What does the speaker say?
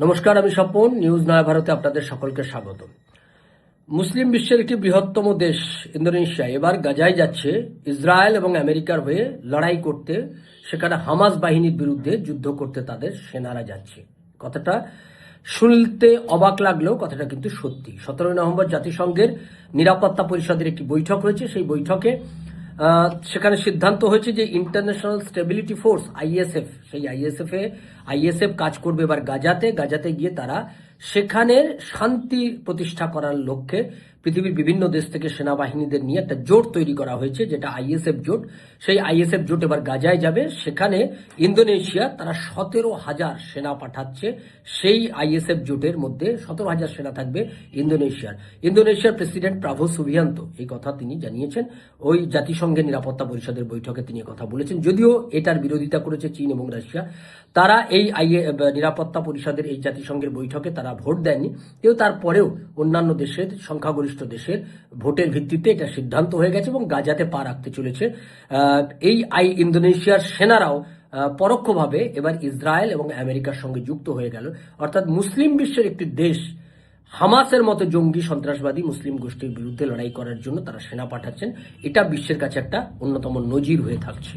নমস্কার, আমি স্বপন, নিউজ নয়া ভারতে আপনাদের সকলকে স্বাগত মুসলিম বিশ্বের একটি বৃহত্তম দেশ, ইন্দোনেশিয়া। এবার গাজায় যাচ্ছে ইসরায়েল এবং আমেরিকার হয়ে লড়াই করতে, সেখানে হামাস বাহিনীর বিরুদ্ধে যুদ্ধ করতে তাদের সেনারা যাচ্ছে। কথাটা শুনতে অবাক লাগলেও কথাটা কিন্তু সত্যি। সতেরোই নভেম্বর জাতিসংঘের নিরাপত্তা পরিষদের একটি বৈঠক হয়েছে। সেই বৈঠকে সেখানে সিদ্ধান্ত হয়েছে যে ইন্টারন্যাশনাল স্টেবিলিটি ফোর্স আইএসএফ সেই আইএসএফ এ আইএসএফ কাজ করবে এবার গাজাতে। গাজাতে গিয়ে তারা সেখানের শান্তি প্রতিষ্ঠা করার লক্ষ্যে পৃথিবীর বিভিন্ন দেশ থেকে সেনাবাহিনীদের নিয়ে একটা জোট তৈরি করা হয়েছে, যেটা আইএসএফ জোট। সেই আইএসএফ জোট এবার গাজায় যাবে। সেখানে ইন্দোনেশিয়া তারা সতেরো হাজার সেনা পাঠাচ্ছে। সেই আইএসএফ জোটের মধ্যে সতেরো হাজার সেনা থাকবে ইন্দোনেশিয়ার। ইন্দোনেশিয়ার প্রেসিডেন্ট প্রাভো সুবিয়ান্ত এই কথা তিনি জানিয়েছেন। ওই জাতিসংঘের নিরাপত্তা পরিষদের বৈঠকে তিনি কথা বলেছেন। যদিও এটার বিরোধিতা করেছে চীন এবং রাশিয়া, তারা এই আইএ, নিরাপত্তা পরিষদের এই জাতিসংঘের বৈঠকে তারা ভোট দেননি। কেউ তারপরেও অন্যান্য দেশের, সংখ্যাগরিষ্ঠ দেশের ভোটের ভিত্তিতে এটা সিদ্ধান্ত হয়ে গেছে এবং গাজাতে পা রাখতে চলেছে। এই আই ইন্দোনেশিয়ার সেনারাও পরোক্ষভাবে এবার ইসরায়েল এবং আমেরিকার সঙ্গে যুক্ত হয়ে গেল। অর্থাৎ মুসলিম বিশ্বের একটি দেশ, হামাসের মতো জঙ্গি, সন্ত্রাসবাদী মুসলিম গোষ্ঠীর বিরুদ্ধে লড়াই করার জন্য তারা সেনা পাঠাচ্ছেন। এটা বিশ্বের কাছে একটা অন্যতম নজির হয়ে থাকছে।